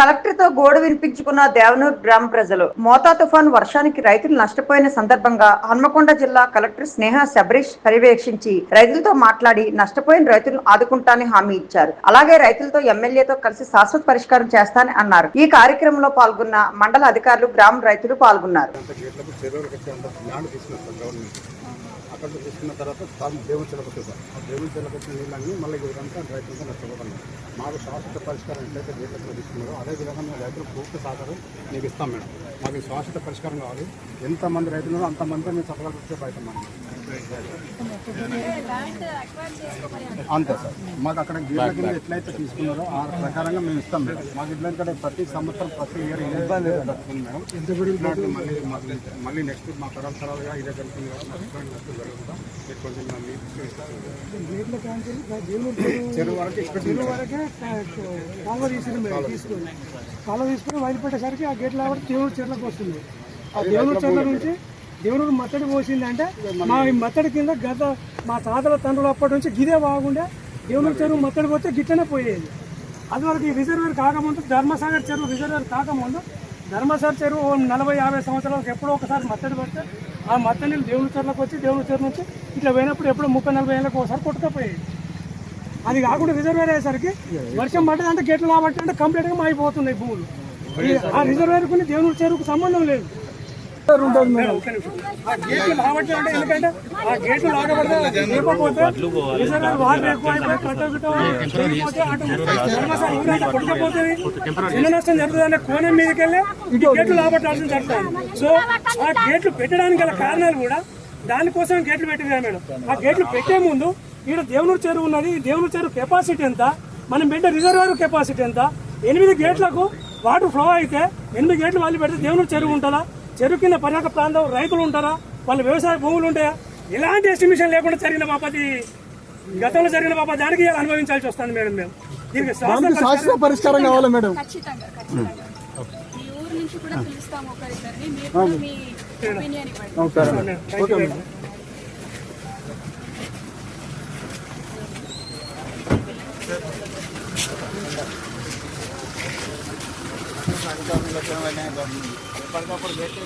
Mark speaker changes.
Speaker 1: కలెక్టర్తో గోడ వినిపించుకున్న దేవనూర్ గ్రామ ప్రజలు మోతా తుఫాన్ వర్షానికి రైతులు నష్టపోయిన సందర్భంగా హన్మకొండ జిల్లా కలెక్టర్ స్నేహ శబరీష్ పర్యవేక్షించి రైతులతో మాట్లాడి నష్టపోయిన రైతులను ఆదుకుంటానని హామీ ఇచ్చారు. అలాగే రైతులతో ఎమ్మెల్యేతో కలిసి శాశ్వత పరిష్కారం చేస్తానని అన్నారు. ఈ కార్యక్రమంలో పాల్గొన్న మండల అధికారులు గ్రామ రైతులు పాల్గొన్నారు.
Speaker 2: అక్కడ తీసుకున్న తర్వాత తాము దేవుని చెలకొచ్చు ఆ దేవుని చెలకొచ్చిన నీళ్ళన్నీ మళ్ళీ ఇదంతా రైతులతో నష్టపోతున్నాం మాకు శాశ్వత పరిష్కారం ఎట్లయితే గేట్లకు తీసుకున్నారో అదే అదేవిధంగా మేము రైతులు పూర్తి సహకారం మీకు ఇస్తాం మేడం. మాకు శాశ్వత పరిష్కారం కావాలి. ఎంతమంది రైతులు ఉన్నారో అంతమంది మేము చక్కగా ప్రయత్నం మేడం అంతే సార్. మాకు అక్కడ గేట్ల కింద ఎట్లయితే తీసుకున్నారో ఆ ప్రకారంగా మేము ఇస్తాం మేడం. మాకు ఇట్లా ప్రతి సంవత్సరం ప్రతి ఇయర్ ఇబ్బంది మేడం. ఇట్లాంటి మళ్ళీ మళ్ళీ నెక్స్ట్ మా తరం తరాలుగా ఇదే జరుగుతుంది కాబట్టి మీరు కొంచెం చెరువు వరకు ఇక్కడ
Speaker 3: చెరువు వరకే కాలువ తీసుకుని. తీసుకుని కాలువ తీసుకుని వదిలిపెట్టేసరికి ఆ గేట్ల దేవుడు చెర్లకు వస్తుంది. ఆ చెర్ల నుంచి దేవుడు మత్తడి పోసిందంటే మా ఈ మత్తడి కింద గత మా తాతల తండ్రులు అప్పటి నుంచి గిదే బాగుండే. దేవుడు చెరువు మత్తడి పోతే గిట్టనే పోయేది. అదివరకు ఈ రిజర్వేర్ కాకముందు ధర్మసాగర్ చెరువు రిజర్వేర్ కాకముందు ధర్మసాగర్ చెరువు నలభై యాభై సంవత్సరాలకు ఎప్పుడో ఒకసారి మత్తడి పడితే ఆ మత్త నీళ్ళు దేవుని చెరువులకు వచ్చి దేవుని చెరువు నుంచి ఇట్లా పోయినప్పుడు ఎప్పుడో ముప్పై నలభై ఏళ్ళకి ఒకసారి కొట్టుకపోయేది. అది కాకుండా రిజర్వేర్ అయ్యేసరికి వర్షం పడ్డదంటే గెట్లు గేట్లు కాబట్టి అంటే కంప్లీట్గా మాయిపోతున్నాయి భూములు. ఆ రిజర్వేర్ కొన్ని దేవుని చెరువుకు సంబంధం లేదు. నష్టం జరుగుతుందంటే కోణం మీదకి వెళ్ళి ఈ గేట్లు లాభట్టాల్సిన జరుగుతుంది సో ఆ గేట్లు పెట్టడానికి గల కారణాలు కూడా దానికోసం గేట్లు పెట్టింది మేడం ఆ గేట్లు పెట్టే ముందు ఈడ దేవునూరు చెరువు ఉన్నది దేవునూరు చెరువు కెపాసిటీ ఎంత మనం పెట్టే రిజర్వాయర్ కెపాసిటీ ఎంత ఎనిమిది గేట్లకు వాటర్ ఫ్లో అయితే ఎనిమిది గేట్లు వాళ్ళు పెడితే దేవునూరు చెరువు ఉంటుందా చెరువు కింద పర్యాటక ప్రాంతం రైతులు ఉంటారా? వాళ్ళ వ్యవసాయ భూములు ఉంటాయా? ఎలాంటి ఎస్టిమేషన్ లేకుండా జరిగిన బాపతి గతంలో జరిగిన బాప దానికి అనుభవించాల్సి వస్తుంది మేడం మేము. దీనికి శాశ్వత
Speaker 4: పరిష్కారం కావాలి మేడం.
Speaker 2: గేట్లు